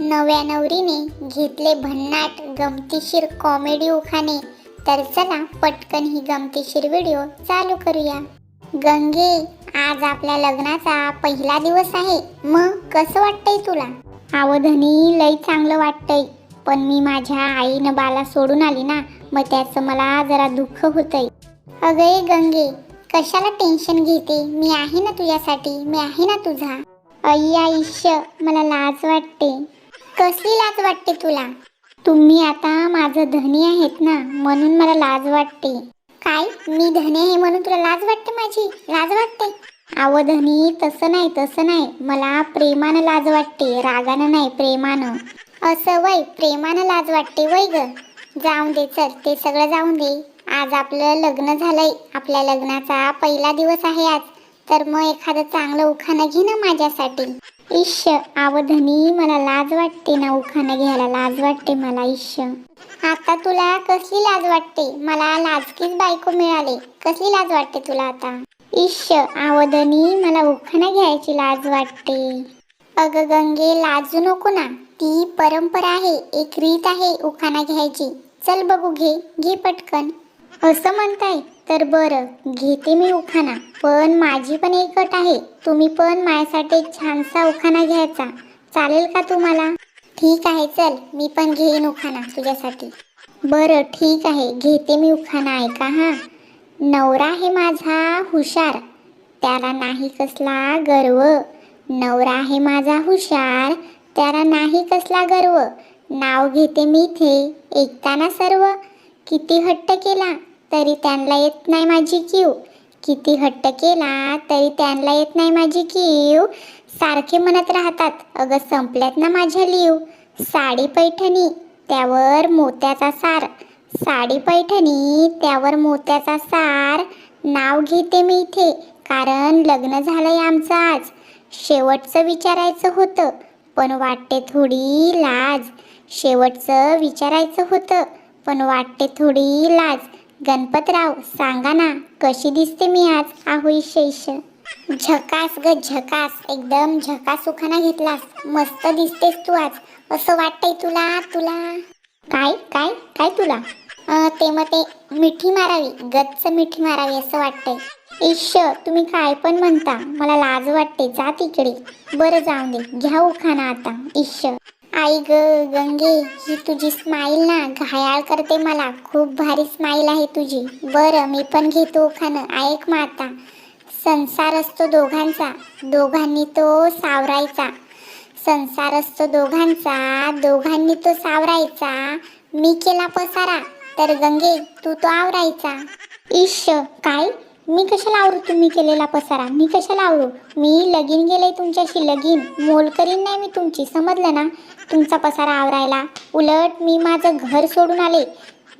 नव्या नवरीने घेतले भन्नाट गमतीशीर कॉमेडी उखाणे. तर चला पटकन ही गमतीशीर व्हिडिओ चालू करूया. गंगे आज आपल्या लग्नाचा पहिला दिवस आहे. मग कसं वाटतंय तुला? आवधनी लई चांगलं वाटतंय. पण मी माझ्या आईनं बाला सोडून आली ना मग त्याचं मला जरा दुःख होतंय. अगं गंगे कशाला टेन्शन घेते? मी आहे ना तुझ्यासाठी मी आहे ना तुझा. अय्या आयुष्य मला लाज वाटते. कसली लाज वाटते तुला? तुम्ही आता माझं धनी आहेत ना म्हणून मला लाज वाटते. काय? मी धनी आहे म्हणून तुला लाज वाटते माझी? लाज वाटते? आव धनी तसं नाही तसं नाही. मला प्रेमानं लाज वाटते रागानं नाही प्रेमानं. असं वय प्रेमानं लाज वाटते वय ग. जाऊन दे चल ते सगळं जाऊन दे. आज आपलं लग्न झालंय. आपल्या लग्नाचा पहिला दिवस आहे आज. तर मग एखादं चांगलं उखाणं घे ना माझ्यासाठी. इश्य आवधनी मला लाज वाटते ना उखाणं घ्यायला लाज वाटते मला इश्य आता तुला कसली लाज वाटते? मला लाजकीच बायको मिळाले. कसली लाज वाटते तुला आता? इश्य आवधनी मला उखाणं घ्यायची लाज वाटते. अगं गंगे लाजू नको ना. ती परंपरा आहे एक रीत आहे उखाणा घ्यायची. चल बघू घे घे पटकन. असं म्हणताय? तर बरं घेते मी उखाणा. पण माझी पण एक गट आहे. तुम्ही पण माझ्यासाठी एक छानसा उखाणा घ्यायचा. चालेल का तुम्हाला? ठीक आहे चल. मी पण घेईन उखाणा तुझ्यासाठी. बरं ठीक आहे. घेते मी उखाणा ऐका हा. नवरा आहे माझा हुशार. त्याला नाही कसला गर्व. नवरा आहे माझा हुशार. त्याला नाही कसला गर्व. नाव घेते मी थे ऐकताना सर्व. किती हट्ट केला. तरी त्यांना येत नाही माझी कीव किती हट्ट केला तरी त्यांना येत नाही माझी कीव सारखे म्हणत राहतात अगं संपल्यात ना माझ्या लिव. साडी पैठणी त्यावर मोत्याचा सार. साडी पैठणी त्यावर मोत्याचा सार. नाव घेते मी इथे कारण लग्न झालंय आमचं आज. शेवटचं विचारायचं होतं पण वाटते थोडी लाज. शेवटचं विचारायचं होतं पण वाटते थोडी लाज. गणपतराव सांगा ना कशी दिसते मी आज? आहुई शैश झकास ग झकास. एकदम झकास सुखाना घेतलास. मस्त दिसतेस तू आज. असं वाटतंय तुला तुला. काय काय काय तुला? ते मग ते मिठी मारावी गच्च मिठी मारावी असं वाटतंय. ईश तुम्ही काय पण म्हणता. मला लाज वाटते. जा तिकडे. बरं जाऊन दे. घ्या उखाना आता. ईश आई ग गंगे ही तुझी स्माईल ना घायाळ करते मला. खूप भारी स्माईल आहे तुझी. बरं मी पण घेतो खाणं ऐक माता संसार असतो दोघांचा. दोघांनी तो सावरायचा. संसार असतो दोघांचा दोघांनी तो सावरायचा. मी केला पसारा तर गंगे तू तो आवरायचा. ईश काय? मी कशाला आवरू तुम्ही केलेला पसारा? मी कशाला आवरू? मी लगीन गेले तुमच्याशी लगीन. मोल करीन नाही मी तुमची. समजलं ना? तुमचा पसारा आवरायला. उलट मी माझं घर सोडून आले.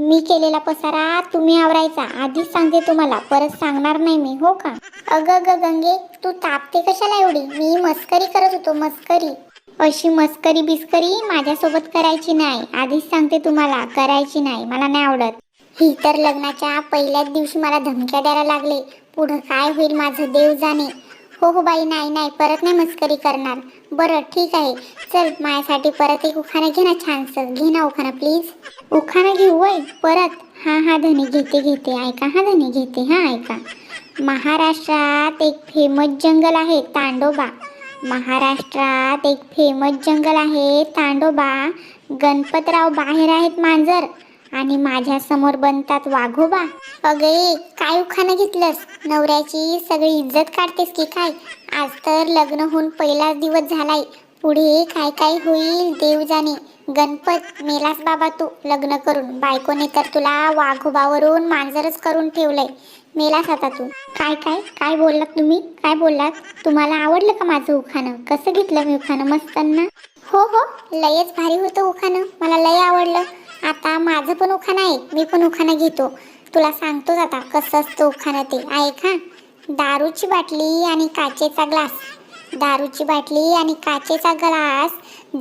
मी केलेला पसारा तुम्ही आवरायचा. आधीच सांगते तुम्हाला. परत सांगणार नाही मी. हो का? अगं ग गंगे तू तापते कशाला एवढी? मी मस्करी करत होतो मस्करी. अशी मस्करी बिस्करी माझ्यासोबत करायची नाही. आधीच सांगते तुम्हाला. करायची नाही. मला नाही आवडत. ही तर लग्नाच्या पहिल्याच दिवशी मला धमक्या द्यायला लागले. पुढं काय होईल माझं देव जाणे. हो हो बाई नाही नाही परत नाही मस्करी करणार. बरं ठीक आहे. चल माझ्यासाठी परत एक उखाणं घे ना छानसं. घे ना उखाणं प्लीज उखाणं घेऊ वय? परत? हां हां धनी घेते घेते. ऐका हां धनी घेते हां ऐका. महाराष्ट्रात एक फेमस जंगल आहे तांडोबा. महाराष्ट्रात एक फेमस जंगल आहे तांडोबा. गणपतराव बाहेर आहेत मांजर. आणि माझ्यासमोर बनतात वाघोबा. अगे काय उखाणं घेतलंस? नवऱ्याची सगळी इज्जत काढतेस की काय? आज तर लग्न होऊन पहिलाच दिवस झालाय. पुढे काय काय होईल देव जाणे. गणपत मेलास बाबा तू. लग्न करून. बायकोने तर तुला वाघोबावरून मांजरच करून ठेवलंय. मेलास आता तू. काय काय काय बोललात तुम्ही? काय बोललात? तुम्हाला आवडलं का माझं उखाणं? कसं घेतलं मी उखाणं? मस्त ना? हो हो लयच भारी होतं उखाणं. मला लय आवडलं. माझं पण उखाणं आहे मी पण उखाणं घेतो. तुला सांगतोच आता कसं असतं उखाणं ते. ऐक हा. दारूची बाटली आणि काचेचा ग्लास. दारूची बाटली आणि काचेचा ग्लास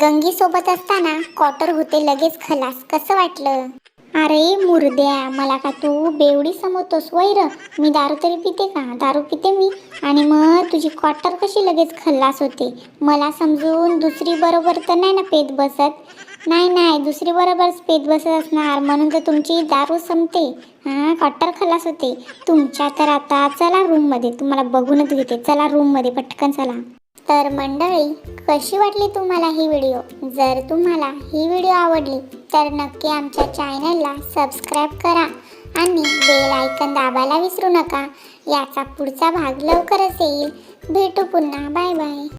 गंगी सोबत असताना कॉटर होते लगेच खलास. कसं वाटलं? अरे मुर्द्या मला का तू बेवडी समजतोस वैर? मी दारू तरी पिते का? दारू पिते मी. आणि मग तुझी क्वार्टर कशी लगेच खल्लास होते? मला समजून दुसरी बरोबर तर नाही ना पेत बसत? नाही नाही दुसरी बरोबर पेत बसत असणार. म्हणून तर तुमची दारू संपते. हां कट्टर खलास होते. तुमच्या तर आता चला रूममध्ये तुम्हाला बघूनच घेते. चला रूममध्ये पटकन चला. तर मंडळी कशी वाटली तुम्हाला ही व्हिडिओ जर तुम्हाला ही व्हिडिओ आवडली तर नक्की आमच्या चॅनलला सबस्क्राईब करा आणि बेल आयकन दाबायला विसरू नका. याचा पुढचा भाग लवकरच येईल. भेटू पुन्हा. Bye bye